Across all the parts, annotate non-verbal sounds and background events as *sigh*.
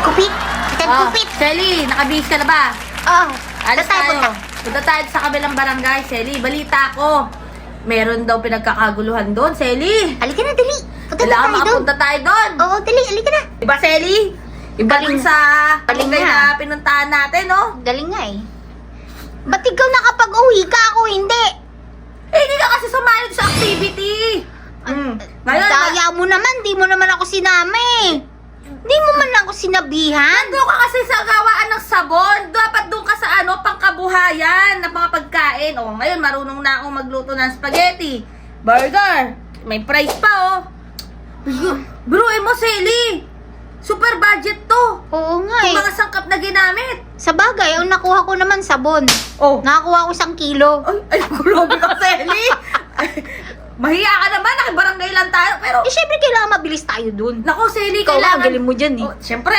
Kupit! Kitang Ah, kupit! Shelly, nakabihis ka na ba? Oh, Alis tayo, tayo. punta. Punta tayo sa kabilang barangay, Shelly. Balita ko. Meron daw pinagkakaguluhan doon, Shelly. Halika na, dali! Punta na Kailangan tayo doon! makapunta tayo doon. Oo, dali, halika na! Diba, Shelly? Iba Galing. sa Galing barangay nga. na pinuntahan natin, no? Galing nga eh. Ba't ikaw nakapag-uwi ka? Ako hindi! Eh, hindi ka kasi sumali sa activity. Mm. Ngayon, Daya mo naman, di mo naman ako sinama eh. Di mo man ako sinabihan. Doon ka kasi sa gawaan ng sabon. Dapat doon ka sa ano, pangkabuhayan na mga pagkain. O, ngayon marunong na akong magluto ng spaghetti. Burger. May price pa, oh. Bruin mo, Selly. Super budget to. Oo nga Yung eh. mga sangkap na ginamit. Sa bagay, ang nakuha ko naman sabon. Oh. Nakakuha ko isang kilo. Ay, ay, *laughs* grabe ka, Selly. Mahiya ka naman, nakibarangay lang tayo. Pero, Eh, syempre, kailangan mabilis tayo dun. nako, Selly, Ikaw, kailangan... ang galing mo dyan eh. Oh, Siyempre,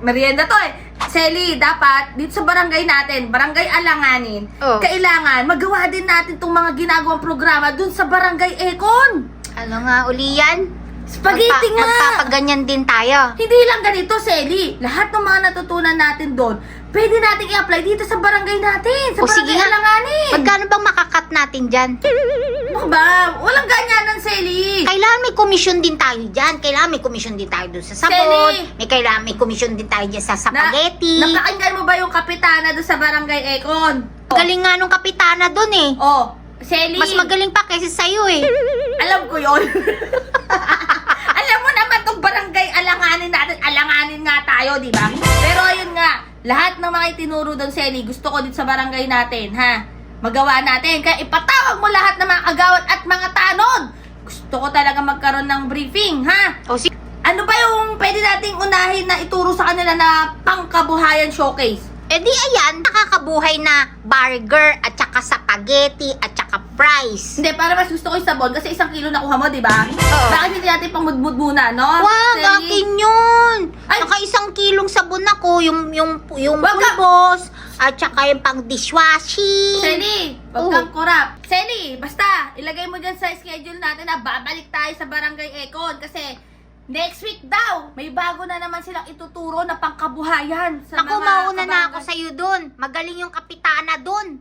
merienda to eh. Selly, dapat dito sa barangay natin, barangay Alanganin, Oh. kailangan magawa din natin tong mga ginagawang programa dun sa barangay Econ. Ano nga uli yan? Spaghetti Magpa- nga! Magpapaganyan din tayo. Hindi lang ganito, Selly. Lahat ng mga natutunan natin doon, pwede natin i-apply dito sa barangay natin, sa O, sige barangay nga. Alanganin. Magkano bang makakat natin dyan? Ano ba? Walang ganyanan, Selly. Kailangan may commission din tayo dyan. Kailangan may commission din tayo dun sa sabon. Sally! May kailangan may commission din tayo dyan sa spaghetti. napakinggan mo ba yung kapitana doon sa barangay Econ? Galing nga nung kapitana dun eh. Oh, Selly. Mas magaling pa kaysa sa'yo eh. Alam ko yon. *laughs* Alam mo naman tong barangay alanganin natin, alanganin nga tayo, di ba? Pero ayun nga, lahat ng mga itinuro doon, Sally, gusto ko dito sa barangay natin, ha? Magawa natin. Kaya ipatawag mo lahat ng mga kagawad at mga tanod. Gusto ko talaga magkaroon ng briefing, ha? O si Ano ba yung pwede nating unahin na ituro sa kanila na pangkabuhayan showcase? Eh di ayan, nakakabuhay na burger at saka spaghetti at saka fries. Hindi, para mas gusto ko yung sabon kasi isang kilo nakuha mo, di ba? Oo. Bakit hindi natin pangmudmud muna, no? Wag, Sally? akin yun. Ay! Naka isang kilong sabon ako, yung, yung, yung Wag ka- pulbos, at saka yung pang dishwashing. Selly, Oo. wag kang kurap. Selly, basta, ilagay mo dyan sa schedule natin na babalik tayo sa Barangay Econ kasi next week daw, may bago na naman silang ituturo na pangkabuhayan sa Naku, mga mauna na ako sa'yo dun. Magaling yung kapitana dun.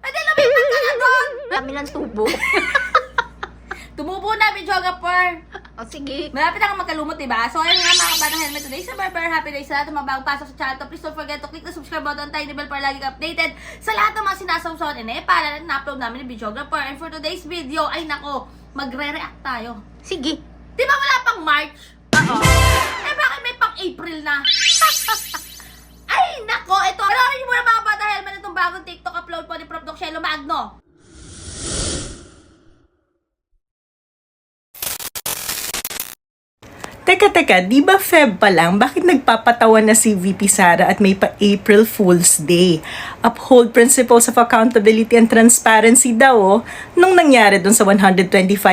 Ate, lumipat ka na doon! Kami *laughs* ng tubo. *laughs* Tumubo na, videographer. o sige. Malapit na kang magkalumot, diba? So, ayun nga mga kabatang helmet today. Sa Barber, happy day sa lahat ng mga bagong pasok sa channel to. Please don't forget to click the subscribe button, tiny bell para lagi ka updated sa lahat ng mga sinasawsawan and eh, para na upload namin ni videographer. And for today's video, ay nako, magre-react tayo. Sige. Di ba wala pang March? Oo. Eh, bakit may pang April na? *laughs* ay, nako, ito. Panoorin niyo muna mga kabatang helmet itong bagong TikTok upload po ni Prof. Doc Shelo Magno. Teka, teka, di ba Feb pa lang? Bakit nagpapatawa na si VP Sara at may pa April Fool's Day? Uphold principles of accountability and transparency daw, oh, nung nangyari dun sa 125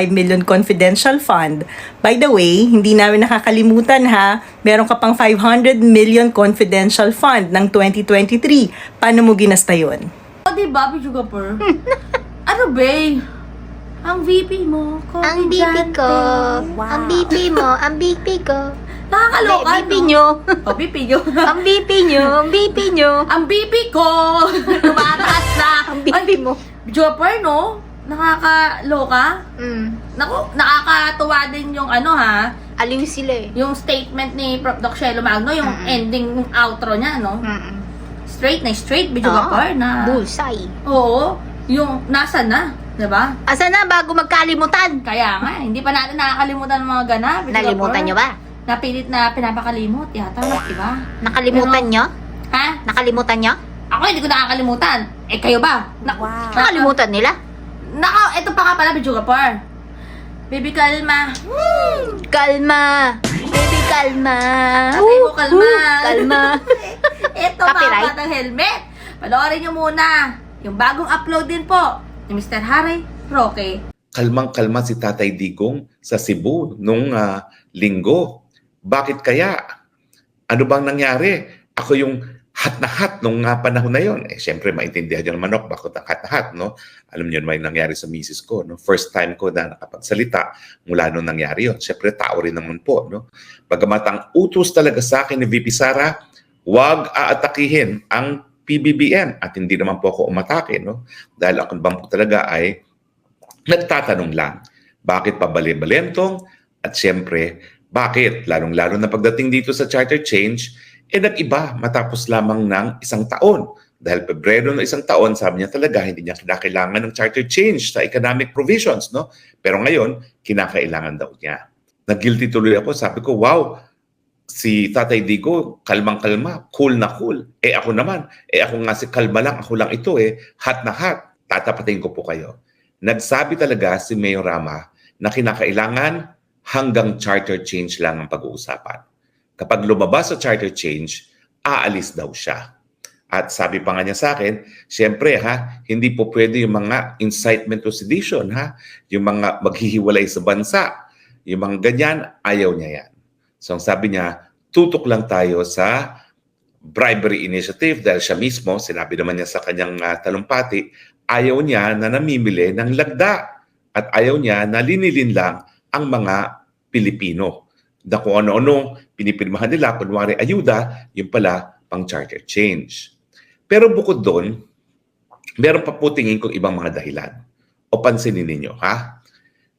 million confidential fund. By the way, hindi namin nakakalimutan ha, meron ka pang 500 million confidential fund ng 2023. Paano mo ginasta yun? O, di ba, videographer? *laughs* ano ba? Ang VP mo, Ang BP ko. Ang BP mo. Ang BP ko. Nakakaloka, BP no? nyo. O, BP nyo. Ang BP nyo. Ang BP nyo. Ang BP ko! Tumataas na! Ang BP mo. Jopper, no? Nakakaloka? Mm. Naku, nakakatuwa din yung ano ha, Aliw sila eh. yung statement ni Prof. Doc Shelo Magno, yung Mm-mm. ending, yung outro niya, no? Mm-mm. Straight na straight, video Oo. na. Bullseye. Oo, yung nasa na, di ba? Asa na bago magkalimutan? Kaya nga, hindi pa natin nakakalimutan ng mga ganap. video Nalimutan kapar. nyo ba? Napilit na pinapakalimot, yata, di ba? Nakalimutan nyo? Ha? Nakalimutan nyo? Ako hindi ko nakakalimutan. Eh, kayo ba? Na- Nakalimutan nila? Naka, ito pa nga pala, video kapar. Baby, kalma. Kalma. Baby, kalma. Tatay mo, kalma. Kalma. *laughs* Ito Copyright. mga batang helmet. Panoorin nyo muna yung bagong upload din po ni Mr. Harry Roque. kalmang-kalma si Tatay Digong sa Cebu nung ah, linggo. Bakit kaya? Ano bang nangyari? Ako yung hat na hat nung nga panahon na yon. Eh, syempre, maintindihan nyo naman ako bakit ang hat na hat, no? Alam niyo yung nangyari sa misis ko, no? First time ko na nakapagsalita mula nung nangyari yon. Syempre, tao rin naman po, no? Bagamat ang utos talaga sa akin ni VP Sara, huwag aatakihin ang PBBM at hindi naman po ako umatake, no? Dahil ako bang po talaga ay nagtatanong lang, bakit pa bali-balentong? At syempre, bakit? Lalong-lalo na pagdating dito sa charter change, eh nag-iba matapos lamang ng isang taon. Dahil Pebrero ng isang taon, sabi niya talaga, hindi niya kinakailangan ng charter change sa economic provisions, no? Pero ngayon, kinakailangan daw niya. Nag-guilty tuloy ako, sabi ko, wow, si Tatay Digo, kalmang-kalma, cool na cool. Eh ako naman, eh ako nga si kalma lang, ako lang ito eh, hot na hot. Tatapatin ko po kayo. Nagsabi talaga si Mayor Rama na kinakailangan hanggang charter change lang ang pag-uusapan. Kapag lumabas sa charter change, aalis daw siya. At sabi pa nga niya sa akin, siyempre ha, hindi po pwede yung mga incitement to sedition ha, yung mga maghihiwalay sa bansa, yung mga ganyan, ayaw niya yan. So ang sabi niya, tutok lang tayo sa bribery initiative dahil siya mismo, sinabi naman niya sa kanyang uh, talumpati, ayaw niya na namimili ng lagda at ayaw niya na linilin lang ang mga Pilipino na kung ano-ano pinipirmahan nila, kunwari ayuda, yung pala pang charter change. Pero bukod doon, meron pa po tingin kong ibang mga dahilan. O pansinin ninyo, ha?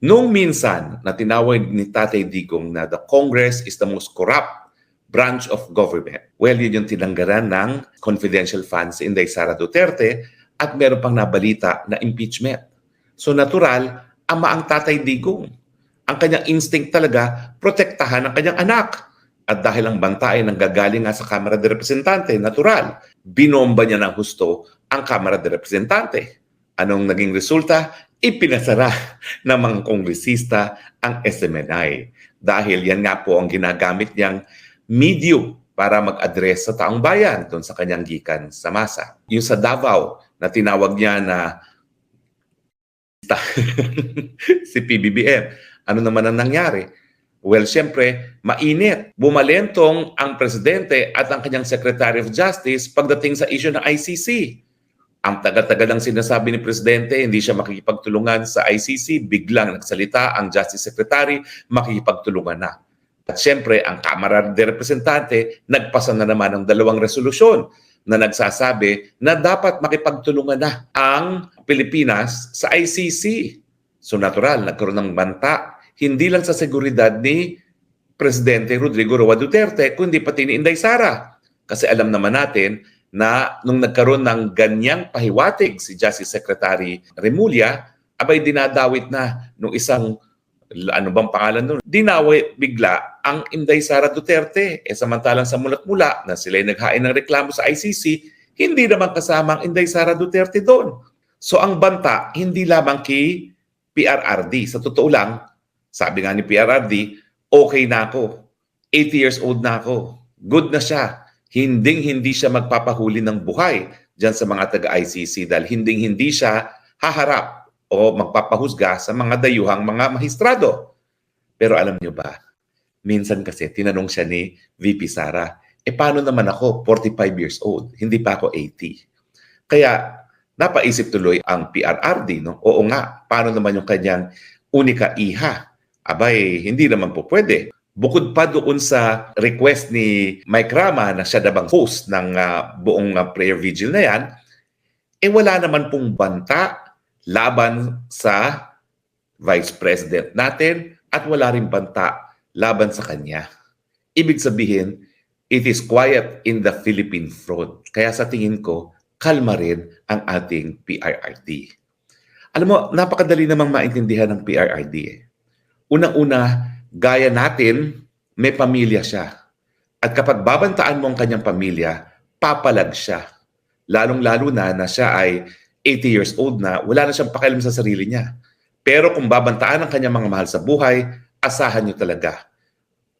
Nung minsan na tinawag ni Tatay Digong na the Congress is the most corrupt branch of government, well, yun yung tinanggaran ng confidential funds in Inday Sara Duterte at meron pang nabalita na impeachment. So natural, ama ang Tatay Digong ang kanyang instinct talaga, protektahan ang kanyang anak. At dahil ang banta ay nanggagaling nga sa Kamara de Representante, natural, binomba niya ng husto ang Kamara de Representante. Anong naging resulta? Ipinasara ng mga kongresista ang SMNI. Dahil yan nga po ang ginagamit niyang medium para mag-address sa taong bayan doon sa kanyang gikan sa masa. Yung sa Davao na tinawag niya na *laughs* si PBBM ano naman ang nangyari? Well, siyempre, mainit. Bumalentong ang presidente at ang kanyang Secretary of Justice pagdating sa issue ng ICC. Ang taga-taga ng sinasabi ni Presidente, hindi siya makikipagtulungan sa ICC. Biglang nagsalita ang Justice Secretary, makikipagtulungan na. At siyempre, ang Kamara de Representante, nagpasa na naman ng dalawang resolusyon na nagsasabi na dapat makipagtulungan na ang Pilipinas sa ICC. So natural, nagkaroon ng banta, hindi lang sa seguridad ni Presidente Rodrigo Roa Duterte, kundi pati ni Inday Sara. Kasi alam naman natin na nung nagkaroon ng ganyang pahiwatig si Justice Secretary Remulla, abay dinadawit na nung isang ano bang pangalan nun? Dinawi bigla ang Inday Sara Duterte. E samantalang sa mulat-mula na sila naghain ng reklamo sa ICC, hindi naman kasama ang Inday Sara Duterte doon. So ang banta, hindi lamang kay PRRD. Sa totoo lang, sabi nga ni PRRD, okay na ako. 80 years old na ako. Good na siya. Hinding-hindi siya magpapahuli ng buhay dyan sa mga taga-ICC dahil hinding-hindi siya haharap o magpapahusga sa mga dayuhang mga mahistrado. Pero alam niyo ba, minsan kasi tinanong siya ni VP Sara, eh paano naman ako, 45 years old, hindi pa ako 80. Kaya napaisip tuloy ang PRRD, no? Oo nga, paano naman yung kanyang unika iha? Abay, hindi naman po pwede. Bukod pa doon sa request ni Mike Rama na siya dabang host ng uh, buong uh, prayer vigil na yan, eh wala naman pong banta laban sa Vice President natin at wala rin banta laban sa kanya. Ibig sabihin, it is quiet in the Philippine front. Kaya sa tingin ko, kalma rin ang ating PRRD. Alam mo, napakadali namang maintindihan ng PRRD. Eh. Unang-una, gaya natin, may pamilya siya. At kapag babantaan mo ang kanyang pamilya, papalag siya. Lalong-lalo na na siya ay 80 years old na, wala na siyang pakialam sa sarili niya. Pero kung babantaan ang kanyang mga mahal sa buhay, asahan niyo talaga.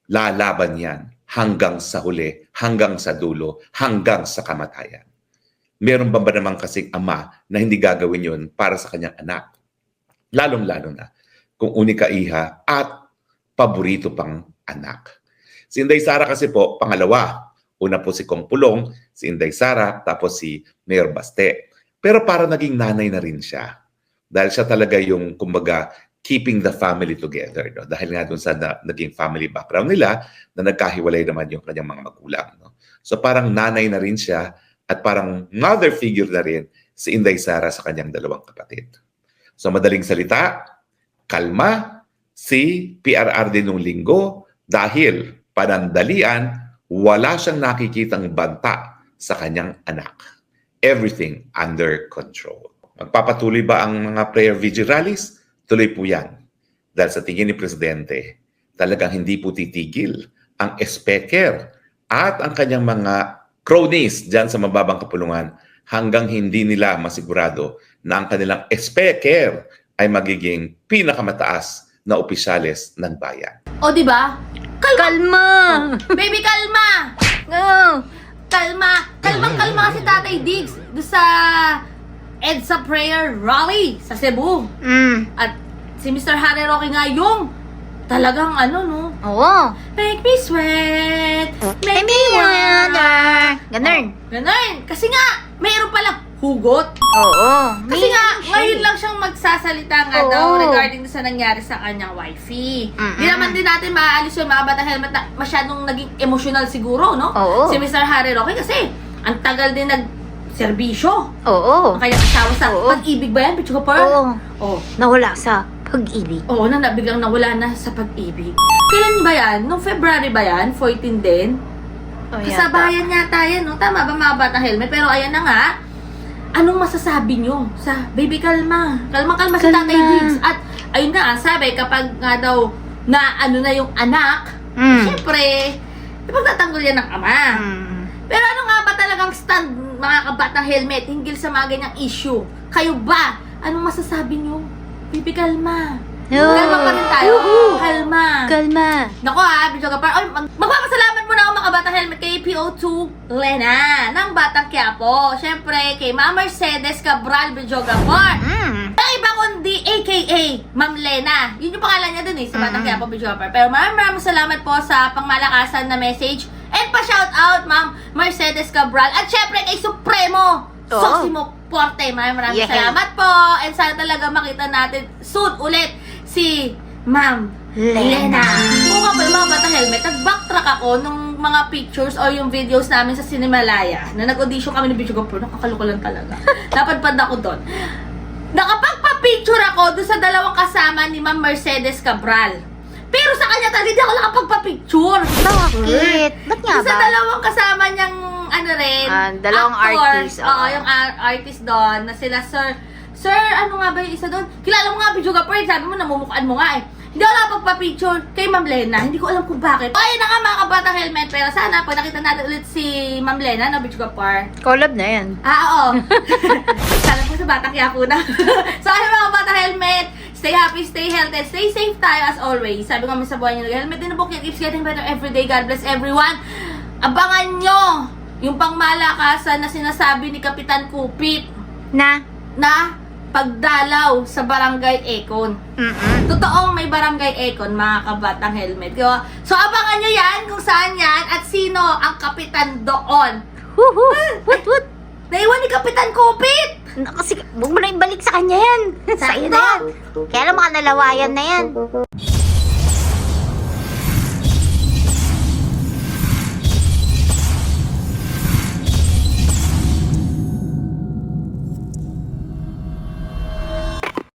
Lalaban yan hanggang sa huli, hanggang sa dulo, hanggang sa kamatayan meron ba ba naman kasing ama na hindi gagawin yun para sa kanyang anak? Lalong-lalo na kung unika iha at paborito pang anak. Si Inday Sara kasi po, pangalawa, Una po si Kong Pulong, si Inday Sara, tapos si Mayor Baste. Pero para naging nanay na rin siya. Dahil siya talaga yung, kumbaga, keeping the family together. No? Dahil nga dun sa na, naging family background nila na nagkahiwalay naman yung kanyang mga magulang. No? So parang nanay na rin siya at parang mother figure na rin si Inday Sara sa kanyang dalawang kapatid. So madaling salita, kalma si PRRD nung linggo dahil panandalian, wala siyang nakikitang banta sa kanyang anak. Everything under control. Magpapatuloy ba ang mga prayer vigil? Tuloy po yan. Dahil sa tingin ni Presidente, talagang hindi po titigil ang speaker at ang kanyang mga cronies dyan sa mababang kapulungan hanggang hindi nila masigurado na ang kanilang speaker ay magiging pinakamataas na opisyales ng bayan. O, di ba? Kalma! Kalma! Baby, kalma! Oh. Kalma! Kalmang kalma si Tatay Diggs doon sa EDSA Prayer Rally sa Cebu. Mm. At si Mr. Harry Roque nga yung talagang ano, no? Oo. Make me sweat, make Make me wonder. Ganun. Ganun. Kasi nga, mayroon palang hugot. Oo. Kasi nga, ngayon lang siyang magsasalita nga Oo. daw regarding sa nangyari sa kanyang wifey. Mm-mm. Di naman din natin maaalis yung mga bata helmet na masyadong naging emotional siguro, no? Oo. Si Mr. Harry Roque kasi ang tagal din nag serbisyo. Oo. Ang kanyang asawa sa Oo. pag-ibig ba yan, Pichuga Pearl? Oo. Oh. Nawala sa pag-ibig. Oo, na biglang nawala na sa pag-ibig. Kailan ba yan? Nung February ba yan? 14 din? Oh, Kasabayan yata yan, no? Tama ba mga bata helmet? Pero ayan na nga, anong masasabi nyo sa Baby Kalma? Kalma-kalma si. Tatay Diggs. At ayun nga, ang sabi, kapag nga daw na ano na yung anak, Mm. syempre, ipagtatanggol yan ng ama. Mm. Pero ano nga ba talagang stand, mga kabatang helmet, hinggil sa mga ganyang issue? Kayo ba? Anong masasabi nyo? Baby, kalma. Oo. Kalma pa rin tayo. Kalma. Kalma. Nako ha, Bidyo Kapar. Oy, mag magpapasalamat muna ako mga batang helmet kay PO2 Lena ng Batang Quiapo. Siyempre, kay Ma'am Mercedes Cabral Bidyo Kapar. Mm. Ang iba kundi AKA Ma'am Lena. Yun yung pangalan niya dun eh, sa Batang Quiapo Bidyo Kapar. Pero maraming maraming salamat po sa pangmalakasan na message. And pa-shout out, Ma'am Mercedes Cabral. At syempre kay Supremo Oo. Sosimo Porte. Maraming maraming Yeah. salamat po. And sana talaga makita natin soon ulit si Ma'am Lena. Nga pala mga bata helmet, nag-backtrack ako nung mga pictures or yung videos namin sa Cinemalaya na nag-audition kami ni Bicho Gopro. Nakakaluko lang talaga. *laughs* Napadpad ako doon. Nakapagpa-picture ako doon sa dalawang kasama ni Ma'am Mercedes Cabral. Pero sa kanya talaga hindi ako nakapagpa-picture. Bakit? Ba't nga Sa ba? dalawang kasama niyang ano rin, Ah, dalawang actor. artist, Oo, oo. yung ar- artist doon na sila Sir Sir, ano nga ba yung isa doon? Kilala mo nga, Bijo Gapur, sabi mo, namumukhaan mo nga eh. Hindi ako nakapagpa-picture kay Ma'am Lena. Hindi ko alam kung bakit. O, ayun na nga mga kabata helmet. Pero sana, pag nakita natin ulit si Ma'am Lena, no, Bijo Gapur. Collab na yan. Ah, oo. *laughs* Sana po sa bata kaya po na. *laughs* so, ayun mga bata helmet. Stay happy, stay healthy, stay safe tayo as always. Sabi nga sa buhay niyo, helmet din na po, it keeps getting better every day. God bless everyone. Abangan nyo yung pangmalakasan na sinasabi ni Kapitan Kupit Na? na pagdalaw sa barangay Econ. Mm-mm. Totoong may barangay Econ, mga kabatang helmet. Diba? So, abangan nyo yan kung saan yan at sino ang kapitan doon. Huhu! Wut, wut! Naiwan ni Kapitan Kupit! Na- Kasi, huwag mo na ibalik sa kanya yan. Sa'yo na yan. Kaya lang mga nalawayan na yan.